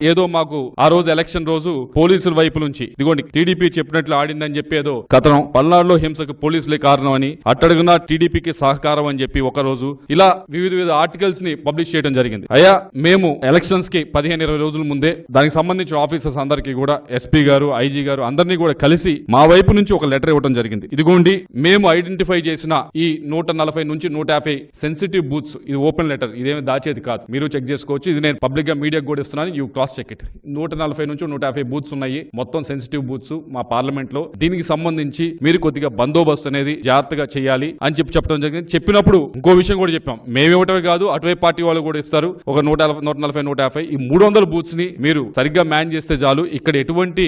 ఏదో మాకు ఆ రోజు ఎలక్షన్ రోజు పోలీసుల వైపు నుంచి ఇదిగోండి టీడీపీ చెప్పినట్లు ఆడిందని చెప్పి ఏదో కథనం. పల్నాడులో హింసకు పోలీసులే కారణం అని అట్టడుగున టీడీపీకి సహకారం అని చెప్పి ఒక రోజు ఇలా వివిధ వివిధ ఆర్టికల్స్ని పబ్లిష్ చేయడం జరిగింది. అయ్యా మేము ఎలక్షన్స్కి పదిహేను ఇరవై రోజుల ముందే దానికి సంబంధించిన ఆఫీసర్స్ అందరికీ కూడా ఎస్పీ గారు ఐజీ గారు అందరినీ కూడా కలిసి మా వైపు నుంచి ఒక లెటర్ ఇవ్వడం జరిగింది. ఇదిగోండి మేము ఐడెంటిఫై చేసిన ఈ నూట నలభై నుంచి నూట యాభై సెన్సిటివ్ బూత్స్ ఇది ఓపెన్ లెటర్ ఇదేమి దాచేది కాదు. మీరు చెక్ చేసుకోవచ్చు ఇది నేను పబ్లిక్గా మీడియాకు కూడా ఇస్తున్నాను యూ క్రాస్ చెక్ ఇట్ నూట నలభై నుంచి నూట యాభై బూత్స్ ఉన్నాయి. మొత్తం సెన్సిటివ్ బూత్స్ మా పార్లమెంట్లో దీనికి సంబంధించి మీరు కొద్దిగా బందోబస్తు అనేది జాగ్రత్తగా చేయాలి అని చెప్పి చెప్పడం జరిగింది. చెప్పినప్పుడు ఇంకో విషయం కూడా చెప్పాం. మేము ఇవ్వటమే కాదు అటువైపు పార్టీ వాళ్ళు కూడా ఇస్తారు. ఒక నూట నూట నలభై నూట యాభై ఈ మూడు వందల బూత్స్ని మీరు సరిగ్గా మ్యాన్ చేస్తే చాలు. ఇక్కడ ఎటువంటి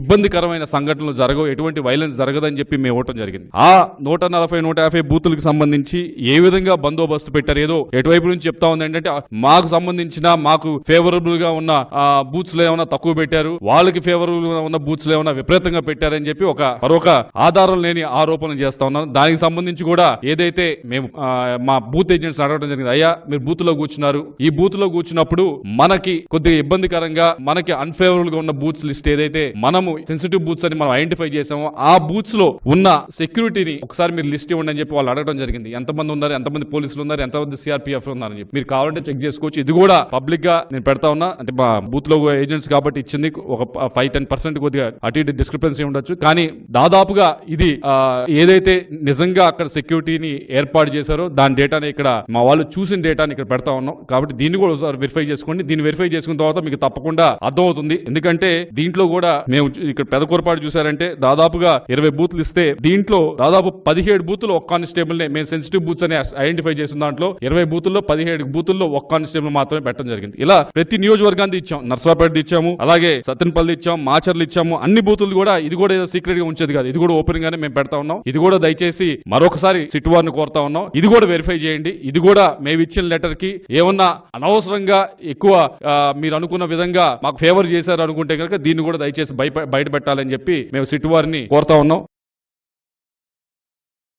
ఇబ్బందికరమైన సంఘటనలు జరగవు. ఎటువంటి వైలెన్స్ జరగదని చెప్పి మేము ఇవ్వటం జరిగింది. ఆ నూట నలభై నూట యాభై బూతులకు సంబంధించి ఏ విధంగా బందోబస్తు పెట్టారు? ఏదో ఎటువైపు నుంచి చెప్తా ఉంది ఏంటంటే మాకు సంబంధించిన మాకు ఫేవరబుల్గా ఉన్న బూత్స్లో ఏమైనా తక్కువ పెట్టారు? వాళ్ళకి ఫేవర్ ఉన్న బూత్స్లో ఏమైనా విపరీతంగా పెట్టారని చెప్పి ఒక మరొక ఆధారం లేని ఆరోపణలు చేస్తా ఉన్నారు. దానికి సంబంధించి కూడా ఏదైతే మేము మా బూత్ ఏజెంట్స్ అడగడం జరిగింది అయ్యా మీరు బూత్లో కూర్చున్నారు. ఈ బూత్లో కూర్చున్నప్పుడు మనకి కొద్దిగా ఇబ్బందికరంగా మనకి అన్ఫేవరబుల్గా ఉన్న బూత్స్ లిస్ట్ ఏదైతే మనము సెన్సిటివ్ బూత్స్ అని మనం ఐడెంటిఫై చేసామో ఆ బూత్స్లో ఉన్న సెక్యూరిటీని ఒకసారి మీరు లిస్ట్ ఇవ్వండి అని చెప్పి వాళ్ళు అడగడం జరిగింది. ఎంతమంది ఉన్నారు? ఎంతమంది పోలీసులు ఉన్నారు? ఎంతమంది సిఆర్పిఎఫ్ ఉన్నారని చెప్పి. మీరు కావాలంటే చెక్ చేసుకోవచ్చు. ఇది కూడా పబ్లిక్గా నేను పెడతా ఉన్నా. అంటే బూత్లో బూత్లో ఏజెంట్స్ కాబట్టి ఇచ్చింది ఒక ఫైవ్ టెన్ పర్సెంట్ కొద్దిగా అటు ఇటు డిస్క్రిపెన్సీ ఉండొచ్చు. కానీ దాదాపుగా ఇది ఏదైతే నిజంగా అక్కడ సెక్యూరిటీని ఏర్పాటు చేశారో దాని డేటాని ఇక్కడ మా వాళ్ళు చూసిన డేటాని ఇక్కడ పెడతా ఉన్నాం. కాబట్టి దీన్ని కూడా ఒకసారి వెరిఫై చేసుకోండి. దీన్ని వెరిఫై చేసుకున్న తర్వాత మీకు తప్పకుండా అర్థం అవుతుంది ఎందుకంటే దీంట్లో కూడా మేము ఇక్కడ పెద్ద కోరపాటు చూసారంటే దాదాపుగా ఇరవై బూత్లు ఇస్తే దీంట్లో దాదాపు పదిహేడు బూతులు ఒక కానిస్టేబుల్ నే మేము సెన్సిటివ్ బూత్స్ అని ఐడెంటిఫై చేసిన దాంట్లో ఇరవై బూతుల్లో పదిహేడు బూతుల్లో ఒక కానిస్టేబుల్ మాత్రమే పెట్టడం జరిగింది. ఇలా ప్రతి నియోజకవర్గానికి ఇచ్చాం నర్సరాపేట ఇచ్చాము అలాగే సత్యనపల్లి ఇచ్చాం మాచర్లు ఇచ్చాము అన్ని బూతులు కూడా ఇది కూడా ఏదో సీక్రెట్గా ఉంచేది కాదు. ఇది కూడా ఓపెన్ గానే మేము పెడతా ఉన్నాం. ఇది కూడా దయచేసి మరొకసారి సిట్ వారిని కోరుతా ఉన్నాం. ఇది కూడా వెరిఫై చేయండి. ఇది కూడా మేము ఇచ్చిన లెటర్కి ఏమన్నా అనవసరంగా ఎక్కువ మీరు అనుకున్న విధంగా మాకు ఫేవర్ చేశారు అనుకుంటే కనుక దీన్ని కూడా దయచేసి బయట బయట పెట్టాలని చెప్పి మేము సిట్ వారిని కోరుతా ఉన్నాం.